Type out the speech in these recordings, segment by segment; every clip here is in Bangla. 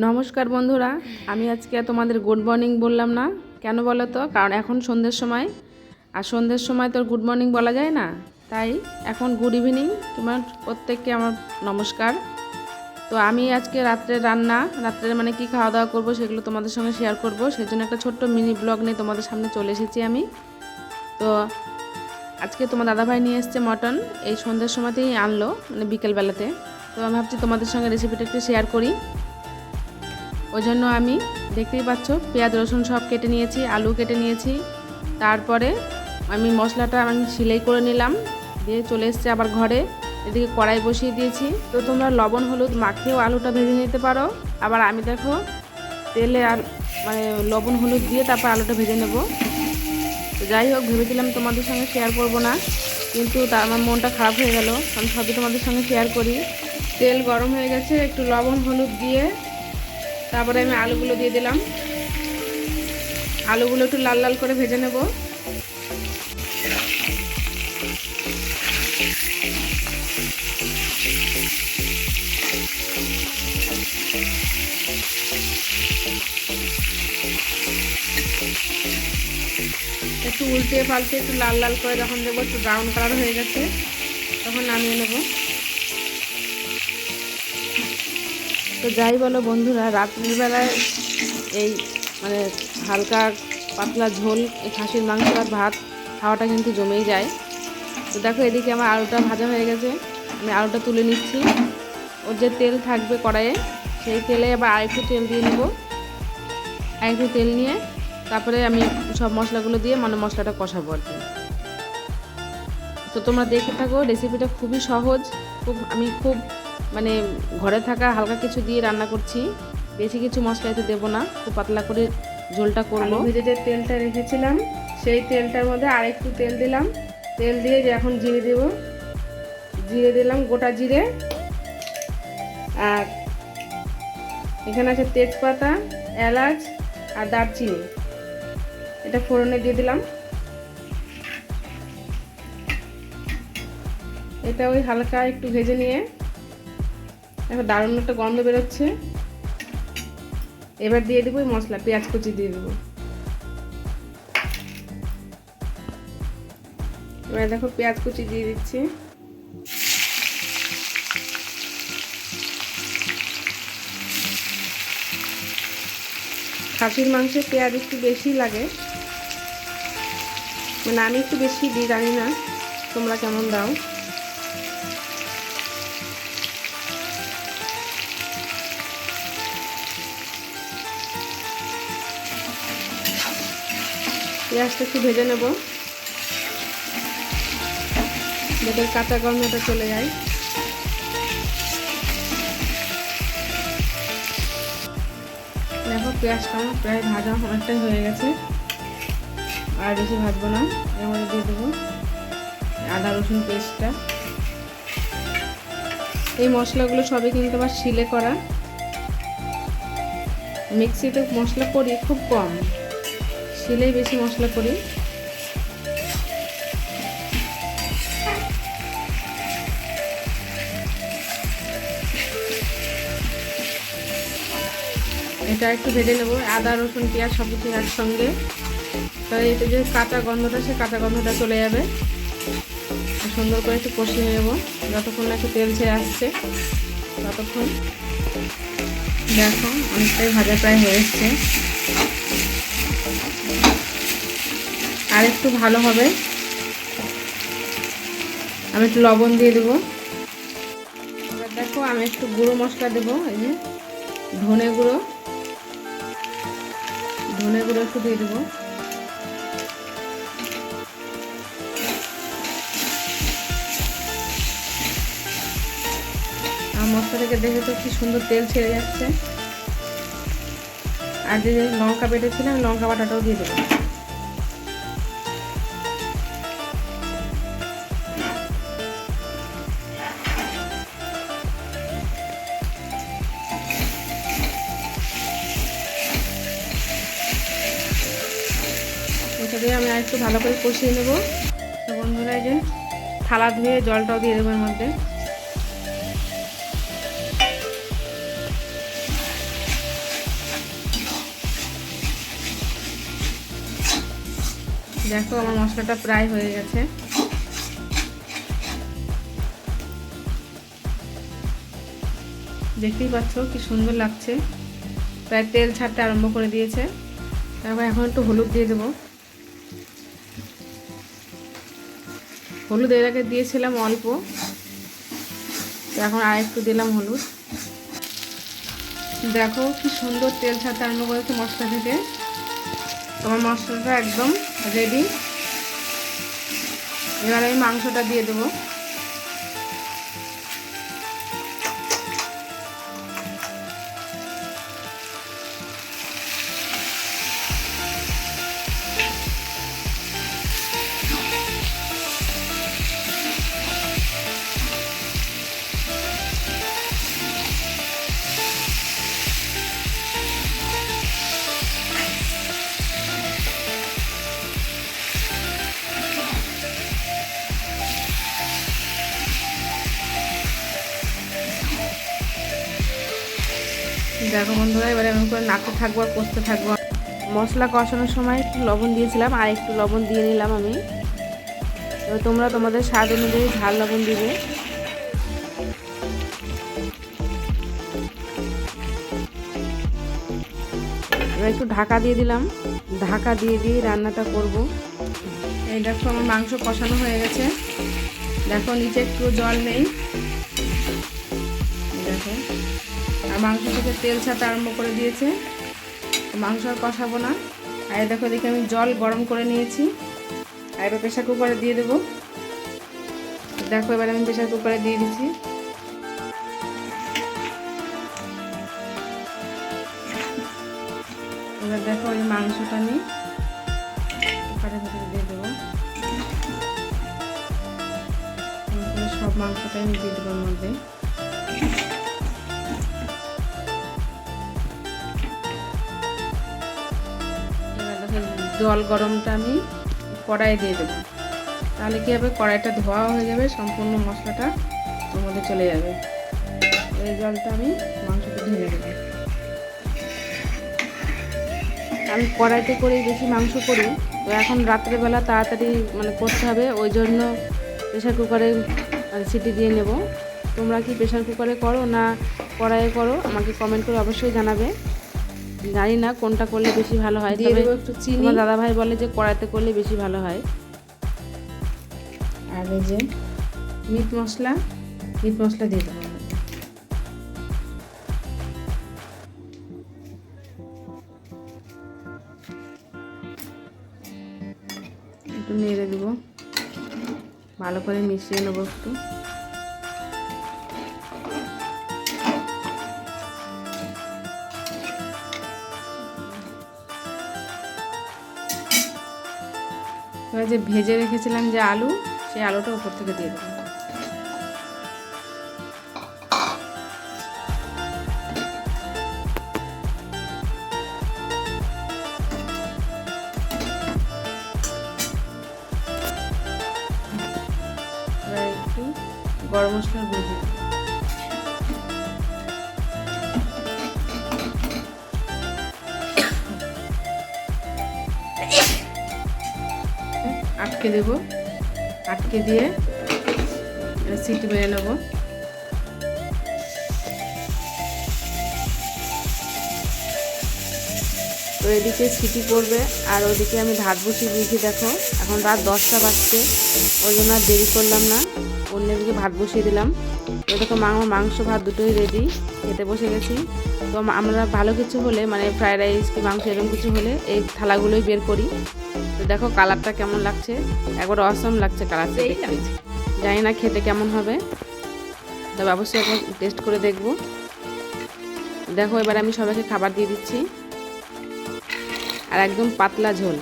নমস্কার বন্ধুরা, আমি আজকে তোমাদের গুড মর্নিং বললাম না। কেন বলো তো? কারণ এখন সন্ধ্যের সময়। আর সন্ধ্যের সময় তো গুড মর্নিং বলা যায় না। তাই এখন গুড ইভিনিং তোমার প্রত্যেককে আমার নমস্কার। তো আমি আজকে রাত্রে রান্না, রাত্রে মানে কি খাওয়া দাওয়া করব সেগুলো তোমাদের সঙ্গে শেয়ার করব। সেই জন্য একটা ছোট্ট মিনি ব্লগ নিয়ে তোমাদের সামনে চলে এসেছি আমি। তো আজকে তোমার দাদাভাই নিয়ে এসছে মটন এই সন্ধ্যের সময়তেই আনলো মানে বিকেলবেলাতে। তো আমি ভাবছি তোমাদের সঙ্গে রেসিপিটা একটু শেয়ার করি। ওই জন্য আমি দেখতেই পাচ্ছ, পেঁয়াজ, রসুন সব কেটে নিয়েছি, আলু কেটে নিয়েছি। তারপরে আমি মশলাটা আমি সিলাই করে নিলাম, দিয়ে চলে এসছে আবার ঘরে। এদিকে কড়াই বসিয়ে দিয়েছি। তো তোমরা লবণ, হলুদ মাখিয়েও আলুটা ভেজে নিতে পারো। আবার আমি দেখো তেলে আর মানে লবণ, হলুদ দিয়ে তারপর আলুটা ভেজে নেব। তো যাই হোক, ভেবেছিলাম তোমাদের সঙ্গে শেয়ার করব না, কিন্তু তা আমার মনটা খারাপ হয়ে গেল। আমি সবই তোমাদের সঙ্গে শেয়ার করি। তেল গরম হয়ে গেছে, একটু লবণ, হলুদ দিয়ে তারপরে আমি আলুগুলো দিয়ে দিলাম। আলুগুলো একটু লাল লাল করে ভেজে নেব। একটু উল্টে পাল্টে একটু লাল লাল করে যখন দেবো, একটু ব্রাউন কালার হয়ে গেছে, তখন নামিয়ে নেব। তো যাই বলো বন্ধুরা রাত্রির বেলায় এই মানে হালকা পাতলা ঝোল, এই খাসির মাংস আর ভাত খাওয়াটা কিন্তু জমেই যায়। তো দেখো এদিকে আমার আলুটা ভাজা হয়ে গেছে, আমি আলুটা তুলে নিচ্ছি। ওর যে তেল থাকবে কড়াইয়ে, সেই তেলে আবার আরেকটু তেল দিয়ে নেব। আরেকটু তেল নিয়ে তারপরে আমি সব মশলাগুলো দিয়ে মানে মশলাটা কষাবো আর কি। তো তোমরা দেখে থাকো রেসিপিটা খুবই সহজ, খুব আমি খুব মানে ঘরে থাকা হালকা কিছু দিয়ে রান্না করছি। বেশি কিছু মশলা এতে দেবো না, খুব পাতলা করে ঝোলটা করব। ভেজে যে তেলটা রেখেছিলাম, সেই তেলটার মধ্যে আরেকটু তেল দিলাম। তেল দিয়ে যে এখন জিরে দেব। জিরে দিলাম গোটা জিরে। আর এখানে আছে তেজপাতা, এলাচ আর দারচিনি। এটা ফোড়নে দিয়ে দিলাম। এটা ওই হালকা একটু ভেজে নিয়ে এখন দারুণ একটা গন্ধ বেরোচ্ছে। এবার দিয়ে দেবো মশলা, পেঁয়াজ কুচি দিয়ে দেবো। এবার দেখো পেঁয়াজ কুচি দিয়ে দিচ্ছি। খাসির মাংসে পেঁয়াজ একটু বেশি লাগে। মানে আমি একটু বেশি দিই, জানি না তোমরা কেমন দাও। পেঁয়াজটা একটু ভেজে নেব। যাতে কাঁচা গন্ধটা চলে যায়। দেখো পেঁয়াজটা আমার প্রায় ভাজা অনেকটাই হয়ে গেছে। আর বেশি ভাজবো না, এর মধ্যে দিয়ে দেবো আদা, রসুন পেস্টটা। এই মশলাগুলো সবই কিন্তু আবার শিলে করা। মিক্সিতে মশলা করি খুব কম। শিলেই বেশি মশলা করি। এটা একটু ভেজে নেব। আদা, রসুন, পেঁয়াজ সব কিছু একসঙ্গে। তাই এটা যে কাঁচা গন্ধটা সে কাঁচা গন্ধটা চলে যাবে। সুন্দর করে একটু কষিয়ে নেব। যতক্ষণ না একটু তেল ছেড়ে আসছে, ততক্ষণ। দেখো, অনেকটাই ভাজা প্রায় হয়ে এসছে। আর একটু ভালো হবে। আমি একটু লবণ দিয়ে দেবো। এবার দেখো, আমি একটু গুঁড়ো মশলা দেবো, এই যে ধনে গুঁড়ো। ধনে গুঁড়ো একটু দিয়ে দেবো। আর দেখে তো কি সুন্দর তেল ছেড়ে যাচ্ছে। আর যে লঙ্কা বেটেছিলাম, লঙ্কা বাটাটাও দিয়ে দেবো। দিয়ে আমি আর একটু ভালো করে কষিয়ে নেব। তো বন্ধুরা, এই যে থালা ধুয়ে জলটাও দিয়ে দেবো এর মধ্যে। দেখো, আমার মশলাটা প্রায় হয়ে গেছে। দেখতেই পাচ্ছ কি সুন্দর লাগছে। প্রায় তেল ছাড়তে আরম্ভ করে দিয়েছে। তারপর এখন একটু হলুদ দিয়ে দেবো। হলুদ এর আগে দিয়েছিলাম অল্প। এখন আর একটু দিলাম হলুদ। দেখো কি সুন্দর তেল ছাড়তে আরম্ভ করেছে মশলা থেকে। তোমার মশলাটা একদম রেডি এবার আমি মাংসটা দিয়ে দেবো। বন্ধুরা, এবারে এমন করে নাড়তে থাকব আর কষতে থাকব। মশলা কষানোর সময় একটু লবণ দিয়েছিলাম, আর একটু লবণ দিয়ে নিলাম আমি। এবার তোমরা তোমাদের স্বাদ অনুযায়ী ঝাল লবণ দিবে। এবার একটু ঢাকা দিয়ে দিলাম। ঢাকা দিয়ে দিয়ে রান্নাটা করব। এই দেখো, আমার মাংস কষানো হয়ে গেছে। দেখো, নিচে একটু জল নেই। দেখো। আর মাংস থেকে তেল ছাড়তে আরম্ভ করে দিয়েছে। মাংস আর কষাবো না। আর দেখো দেখি আমি জল গরম করে নিয়েছি। আর এবার প্রেশার কুকারে দিয়ে দেবো। দেখো এবার আমি প্রেশার কুকারে দিয়ে দিচ্ছি। এবার দেখো ওই মাংসটা আমি কুকারের ভিতরে দিয়ে দেবো। সব মাংসটাই আমি দিয়ে দেবো মধ্যে। জল গরমটা আমি কড়াই দিয়ে দেবো। তাহলে কী হবে? কড়াইটা ধোয়া হয়ে যাবে, সম্পূর্ণ মশলাটা ওর মধ্যে চলে যাবে। এই জলটা আমি মাংসটা ঢেলে দেবো। আমি কড়াইতে করেই বেশি মাংস করি। তো এখন রাত্রেবেলা তাড়াতাড়ি মানে করতে হবে, ওই জন্য প্রেশার কুকারে মানে সিটি দিয়ে নেব। তোমরা কি প্রেশার কুকারে করো না কড়াইয়ে করো, আমাকে কমেন্ট করে অবশ্যই জানাবে। জানি না কোনটা করলে বেশি ভালো হয় দিয়ে দেবো একটু চিনি। আমার দাদা ভাই বলে যে কড়াইতে করলে বেশি ভালো হয়। আর এই যে মিট মশলা মিট মশলা দিয়ে দেবো। একটু নেড়ে দেবো। ভালো করে মিশিয়ে নেব একটু। এবার যে ভেজে রেখেছিলাম যে আলু, সেই আলুটা উপর থেকে দিয়ে দেবো গরম মশলা গুঁড়ো আটকে দেব। আটকে দিয়ে সিটি মেরে নেব। তো এদিকে সিটি পড়বে, আর ওদিকে আমি ভাত বসিয়ে দিয়েছি, দেখো। এখন রাত দশটা বাজছে, ওই জন্য আর দেরি করলাম না। অন্যদিকে ভাত বসিয়ে দিলাম। দেখো মা- মাংস ভাত দুটোই রেডি খেতে বসে গেছি। তো আমরা ভালো কিছু হলে মানে ফ্রাইড রাইস কি মাংস এরকম কিছু হলে এই থালাগুলোই বের করি। তো দেখো কালারটা কেমন লাগছে? একবার অসম লাগছে কালারটা জানি না খেতে কেমন হবে। তবে অবশ্যই একবার টেস্ট করে দেখব। দেখো এবার আমি সবাইকে খাবার দিয়ে দিচ্ছি। আর একদম পাতলা ঝোল।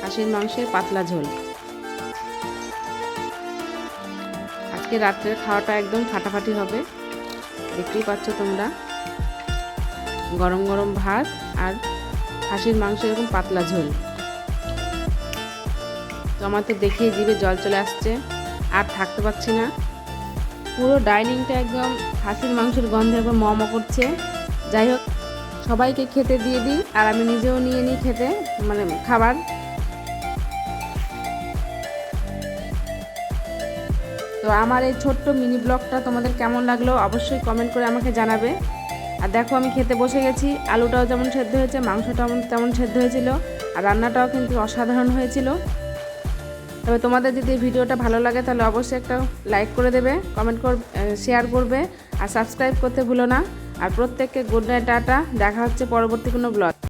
খাসির মাংসের পাতলা ঝোল। আজকে রাত্রের খাওয়াটা একদম ফাটাফাটি হবে। দেখতেই পাচ্ছ তোমরা। গরম গরম ভাত আর খাসির মাংস এরকম পাতলা ঝোল। তো আমার তো দেখিয়ে জিভে জল চলে আসছে, আর থাকতে পারছি না। পুরো ডাইনিংটা একদম খাসির মাংসের গন্ধে একদম ম ম করছে। যাই হোক, সবাইকে খেতে দিয়ে দিই, আর আমি নিজেও নিয়ে নিই খেতে মানে খাবার। তো আমার এই ছোট্ট মিনি ব্লগটা তোমাদের কেমন লাগল অবশ্যই কমেন্ট করে আমাকে জানাবে। আর দেখো আমি খেতে বসে গেছি, আলুটাও যেমন সেদ্ধ হয়েছে, মাংসটাও তেমন সেদ্ধ হয়েছিল, আর রান্নাটাও কিন্তু অসাধারণ হয়েছিল। তবে তোমাদের যদি ভিডিওটা ভালো লাগে তাহলে অবশ্যই একটা লাইক করে দেবে কমেন্ট কর শেয়ার করবে, আর সাবস্ক্রাইব করতে ভুলো না। আর প্রত্যেককে গুড নাইট টাটা, দেখা হচ্ছে পরবর্তী কোনো ব্লগ